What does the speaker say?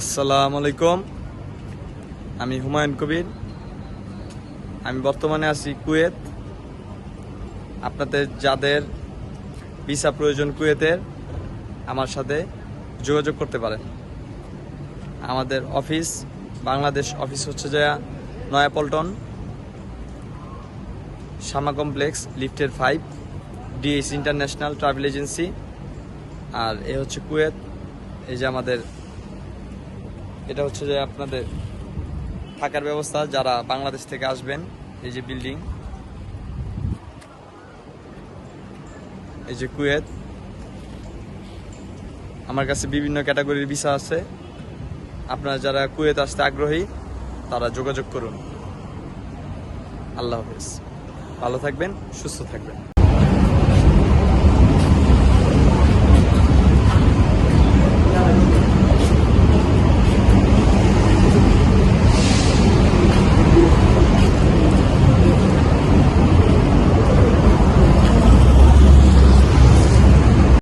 আসসালামু আলাইকুম। আমি হুমায়ুন কবির। আমি বর্তমানে আছি কুয়েত। আপনাদের যাদের ভিসা প্রয়োজন কুয়েতের, আমার সাথে যোগাযোগ করতে পারেন। আমাদের অফিস, বাংলাদেশ অফিস হচ্ছে যে নয়াপল্টন শামা কমপ্লেক্স, লিফটের five DS international travel agency, আর এ হচ্ছে কুয়েত। এই যে আমাদের এটা হচ্ছে যে আপনাদের থাকার ব্যবস্থা, যারা বাংলাদেশ থেকে আসবেন, এই যে বিল্ডিং এই যে কুয়েত। আমার কাছে বিভিন্ন ক্যাটাগরির ভিসা আছে। আপনারা যারা কুয়েত আসতে আগ্রহী, তারা যোগাযোগ করুন। আল্লাহ হাফেজ। ভালো থাকবেন, সুস্থ থাকবেন।